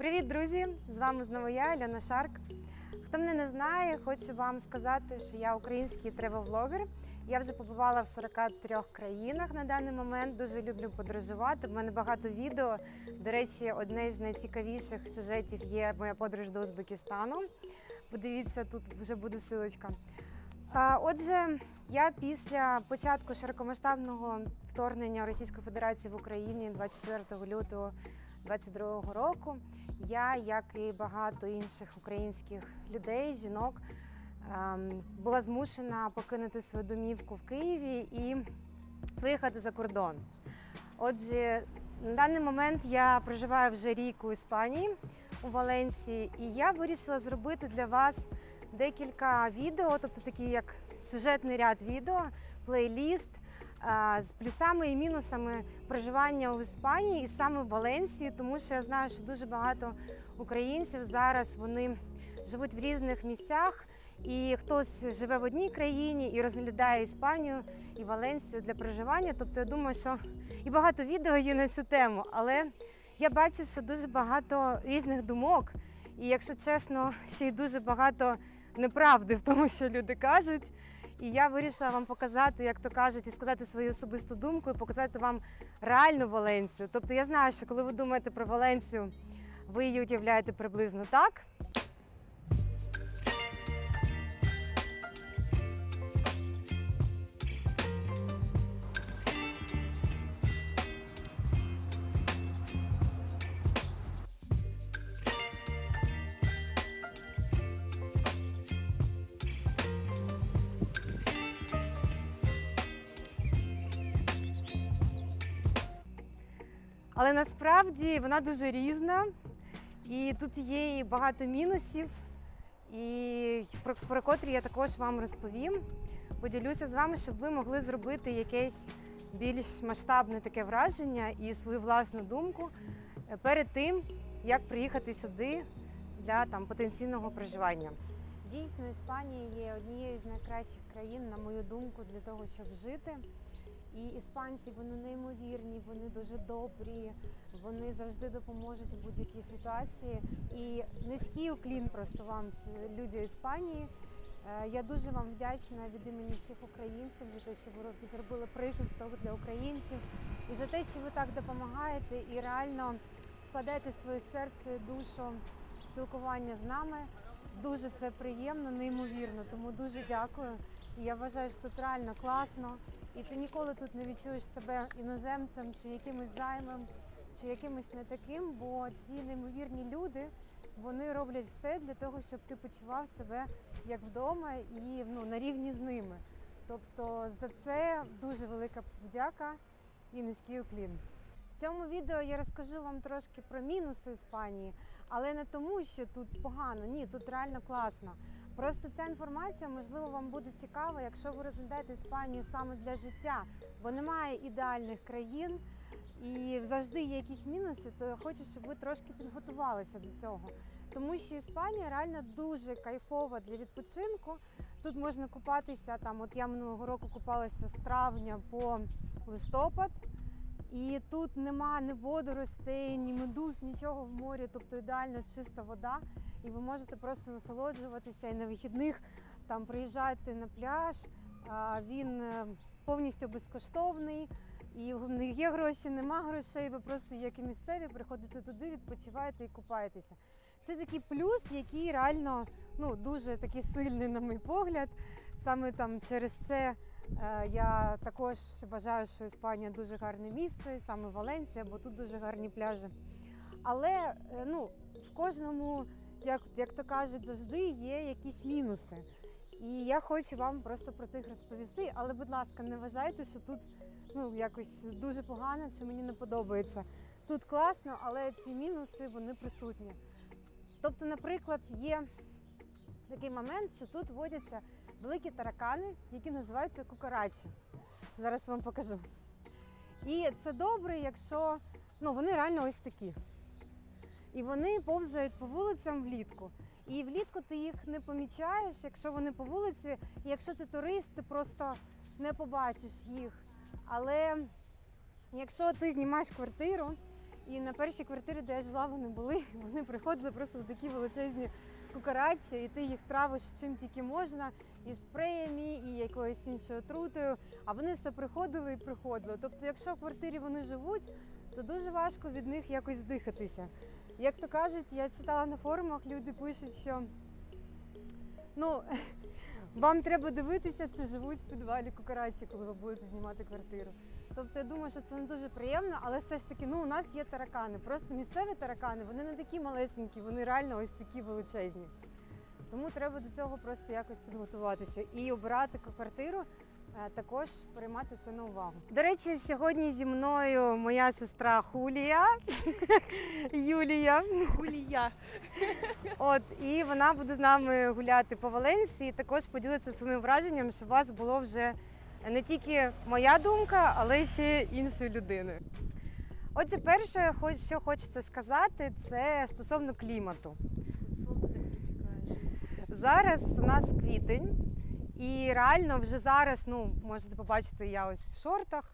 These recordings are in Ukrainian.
Привіт, друзі! З вами знову я, Альона Шарк. Хто мене не знає, хочу вам сказати, що я український тревел-влогер. Я вже побувала в 43 країнах на даний момент. Дуже люблю подорожувати. У мене багато відео. До речі, одне з найцікавіших сюжетів є моя подорож до Узбекистану. Подивіться, тут вже буде силочка. Отже, я після початку широкомасштабного вторгнення Російської Федерації в Україні 24 лютого 2022 року, я, як і багато інших українських людей, жінок, ем, була змушена покинути свою домівку в Києві і виїхати за кордон. Отже, на даний момент я проживаю вже рік у Іспанії у Валенсії, і я вирішила зробити для вас декілька відео, тобто такий як сюжетний ряд відео, плейліст з плюсами і мінусами проживання в Іспанії і саме в Валенсії, тому що я знаю, що дуже багато українців зараз вони живуть в різних місцях. І хтось живе в одній країні і розглядає Іспанію і Валенсію для проживання. Тобто я думаю, що і багато відео є на цю тему, але я бачу, що дуже багато різних думок, і якщо чесно, ще й дуже багато неправди в тому, що люди кажуть. І я вирішила вам показати, як то кажуть, і сказати свою особисту думку, і показати вам реальну Валенсію. Тобто я знаю, що коли ви думаєте про Валенсію, ви її уявляєте приблизно так. Але насправді вона дуже різна, і тут є і багато мінусів, і про, про котрі я також вам розповім. Поділюся з вами, щоб ви могли зробити якесь більш масштабне таке враження і свою власну думку е, перед тим, як приїхати сюди для там потенційного проживання. Дійсно, Іспанія є однією з найкращих країн, на мою думку, для того, щоб жити. І іспанці вони неймовірні, вони дуже добрі, вони завжди допоможуть у будь-якій ситуації. І низький уклін просто вам люди Іспанії. Е, Я дуже вам вдячна від імені всіх українців за те, що ви роб- зробили прихисток для українців, і за те, що ви так допомагаєте і реально вкладаєте своє серце душу спілкування з нами. Дуже це приємно, неймовірно. Тому дуже дякую. І я вважаю, що тут реально класно. І ти ніколи тут не відчуєш себе іноземцем чи якимось займом, чи якимось не таким, бо ці неймовірні люди вони роблять все для того, щоб ти почував себе як вдома і ну, на рівні з ними. Тобто за це дуже велика подяка і низький уклін. В цьому відео я розкажу вам трошки про мінуси Іспанії, але не тому, що тут погано. Ні, тут реально класно. Просто ця інформація, можливо, вам буде цікава, якщо ви розглядаєте Іспанію саме для життя, бо немає ідеальних країн і завжди є якісь мінуси, то я хочу, щоб ви трошки підготувалися до цього. Тому що Іспанія реально дуже кайфова для відпочинку. Тут можна купатися там. От я минулого року купалася з травня по листопад. І тут нема ні водоростей, ні медуз, нічого в морі, тобто ідеально чиста вода. І ви можете просто насолоджуватися і на вихідних там приїжджати на пляж. Він е, повністю безкоштовний. І в них є гроші, нема грошей. Ви просто як і місцеві приходите туди, відпочиваєте і купаєтеся. Це такий плюс, який реально ну дуже такий сильний, на мій погляд. Саме там через це е, я також вважаю, що Іспанія дуже гарне місце, саме Валенсія, бо тут дуже гарні пляжі. Але е, ну, в кожному, як, як то кажуть, завжди є якісь мінуси. І я хочу вам просто про них розповісти. Але, будь ласка, не вважайте, що тут ну, якось дуже погано чи мені не подобається. Тут класно, але ці мінуси вони присутні. Тобто, наприклад, є такий момент, що тут водяться великі таракани, які називаються кукарачі. Зараз вам покажу. І це добре, якщо ну, вони реально ось такі. І вони повзають по вулицям влітку. І влітку ти їх не помічаєш, якщо вони по вулиці, і якщо ти турист, ти просто не побачиш їх. Але якщо ти знімаєш квартиру І на першій квартирі, де я жила, вони були, вони приходили просто в такі величезні кукарачі, і ти їх травиш чим тільки можна, і спреями, і якоюсь іншою отрутою. А вони все приходили і приходили. Тобто, якщо в квартирі вони живуть, то дуже важко від них якось здихатися. Як то кажуть, я читала на форумах, люди пишуть, що ну, вам треба дивитися, чи живуть в підвалі кукарачі, коли ви будете знімати квартиру. Тобто я думаю, що це не дуже приємно, але все ж таки, ну у нас є таракани. Просто місцеві таракани, вони не такі малесенькі, вони реально ось такі величезні. Тому треба до цього просто якось підготуватися і обирати квартиру. е, Також приймати це на увагу. До речі, сьогодні зі мною моя сестра Хулія Юлія. Хулія. От і вона буде з нами гуляти по Валенсії. Також поділиться своїм враженням, щоб у вас було вже не тільки моя думка, але ще іншої людини. Отже, перше, що хочеться сказати, це стосовно клімату. Зараз у нас квітень, і реально вже зараз, ну можете побачити, я ось в шортах.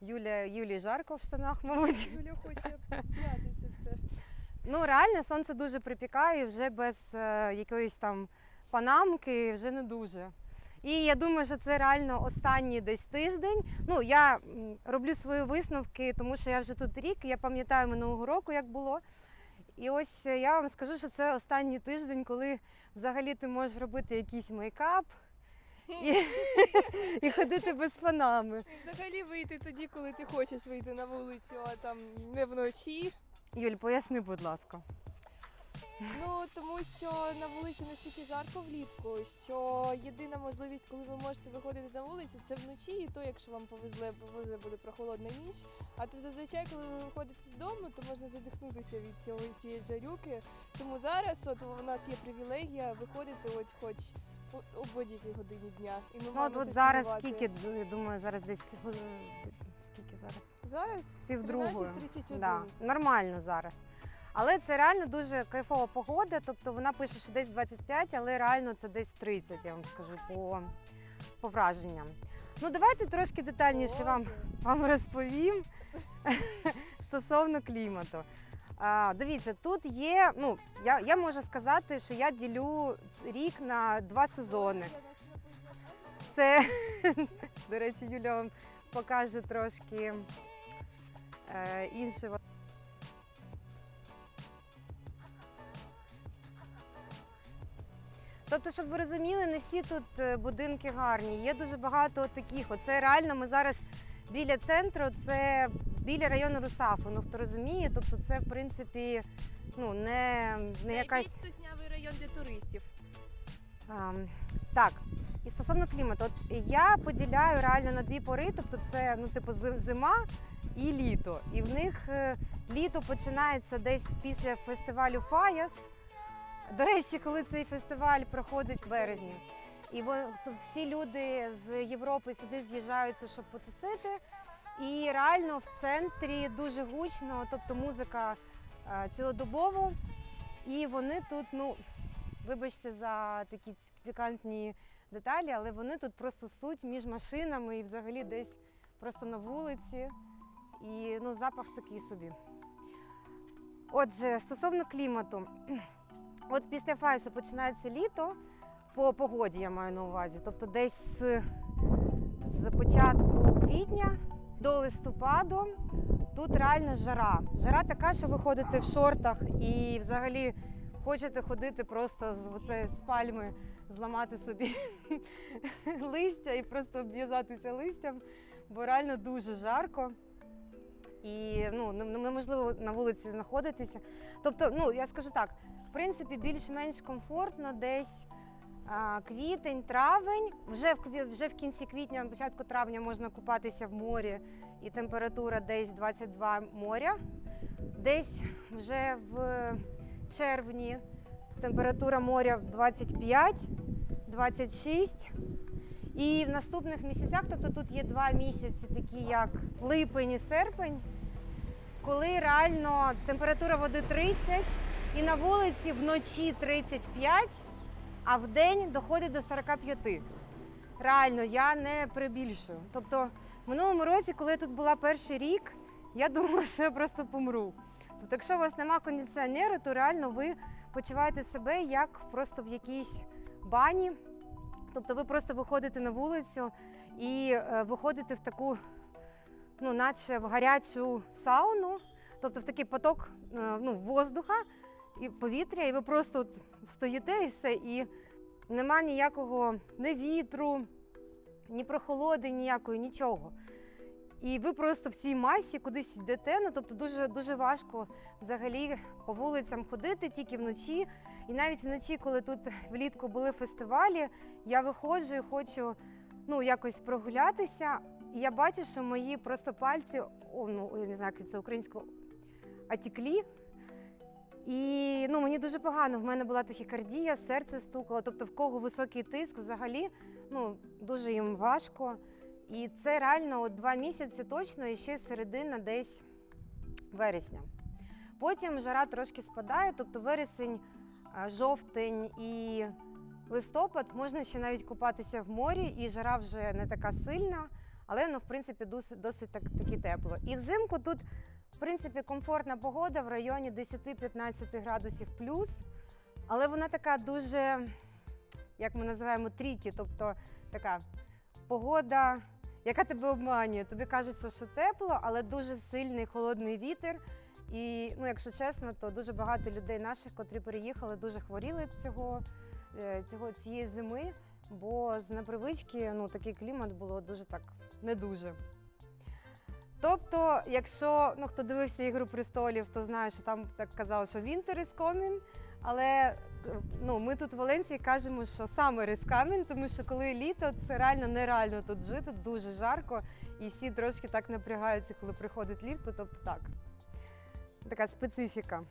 Юля, Юлі жарко в штанах, мабуть. Юля хоче зняти це все. Ну реально сонце дуже припікає, вже без е, якоїсь там панамки, вже не дуже. І я думаю, що це реально останній десь тиждень. Ну я м, роблю свої висновки, тому що я вже тут рік. Я пам'ятаю минулого року, як було. І ось е, я вам скажу, що це останній тиждень, коли взагалі ти можеш робити якийсь мейкап і, і ходити без панами. І взагалі вийти тоді, коли ти хочеш вийти на вулицю, а там не вночі. Юль, поясни, будь ласка. Ну тому що на вулиці настільки жарко влітку, що єдина можливість, коли ви можете виходити на вулицю, це вночі, і то, якщо вам повезле, повезе буде прохолодна ніч. А то зазвичай, коли ви виходите з дому, то можна задихнутися від цього цієї жарюки. Тому зараз от у нас є привілегія виходити, от хоч у, у будь-якій годині дня. І ми Ну от, от зараз скільки, я думаю, зараз десь скільки зараз? Зараз Півдругої. Да, нормально зараз. Але це реально дуже кайфова погода. Тобто вона пише, що десь 25, але реально це десь 30, я вам скажу, по, по враженням. Ну давайте трошки детальніше вам, вам розповім стосовно клімату. А, дивіться, тут є. Ну, я, я можу сказати, що я ділю рік на два сезони. Це, до речі, Юля вам покаже трошки е, інше. Тобто, щоб ви розуміли, не всі тут е, будинки гарні. Є дуже багато таких. Оце реально ми зараз біля центру, це біля району Русафу. Ну хто розуміє, тобто це в принципі ну не, не якась. Туснявий район для туристів. А, так, і стосовно клімату, от я поділяю реально на дві пори, тобто це ну, типу зи- зима і літо. І в них е, літо починається десь після фестивалю Фаяс. До речі, коли цей фестиваль проходить в березні. І всі люди з Європи сюди з'їжджаються, щоб потусити. І реально в центрі дуже гучно, тобто музика е, цілодобово. І вони тут, ну, вибачте за такі пікантні деталі, але вони тут просто суть між машинами і взагалі десь просто на вулиці. І ну, запах такий собі. Отже, стосовно клімату, от після файсу починається літо, по погоді я маю на увазі. Тобто десь з, з початку квітня до листопаду тут реально жара. Жара така, що ви ходите в шортах і взагалі хочете ходити просто з, оце, з пальми, зламати собі листя і просто обв'язатися листям, бо реально дуже жарко. І ну, неможливо на вулиці знаходитися. Тобто, ну я скажу так, в принципі, більш-менш комфортно десь квітень, травень. Вже в вже в кінці квітня, на початку травня можна купатися в морі, і температура десь 22 моря. Десь вже в червні температура моря 25, 26. І в наступних місяцях, тобто тут є два місяці, такі як липень і серпень, коли реально температура води 30, і на вулиці вночі 35, а в день доходить до 45. Реально, я не прибільшую. Тобто, в минулому році, коли я тут була перший рік, я думала, що я просто помру. Тобто, якщо у вас нема кондиціонеру, то реально ви почуваєте себе як просто в якійсь бані. Тобто ви просто виходите на вулицю і е, виходите в таку, ну, наче в гарячу сауну, тобто в такий поток е, ну, воздуха і повітря, і ви просто от стоїте і все, і нема ніякого ні вітру, ні прохолоди, ніякої, нічого. І ви просто в цій масі кудись йдете. Ну тобто дуже дуже важко взагалі по вулицям ходити тільки вночі. І навіть вночі, коли тут влітку були фестивалі, я виходжу і хочу ну, якось прогулятися. І я бачу, що мої просто пальці, о, ну я не знаю, як це українською, отеклі. І ну, мені дуже погано. В мене була тахікардія, серце стукало. Тобто, в кого високий тиск, взагалі ну, дуже їм важко. І це реально от два місяці точно, і ще середина десь вересня. Потім жара трошки спадає, тобто вересень, жовтень і листопад можна ще навіть купатися в морі, і жара вже не така сильна, але ну, в принципі досить, досить так, таки тепло. І взимку тут, принципі, комфортна погода в районі 10-15 градусів плюс, але вона така дуже, як ми називаємо, трікі, тобто така погода, яка тебе обманює. Тобі кажеться, що тепло, але дуже сильний холодний вітер. І ну, якщо чесно, то дуже багато людей наших, котрі переїхали, дуже хворіли цього, е, цього цієї зими, бо з непривички ну, такий клімат було дуже так не дуже. Тобто, якщо ну, хто дивився Ігру престолів, то знає, що там так казали, що Вінтер із комін. але ну, ми тут в Валенції кажемо, що саме рискамін, тому що коли літо, це реально нереально тут жити, дуже жарко, і всі трошки так напрягаються, коли приходить літо, тобто так. Така специфіка.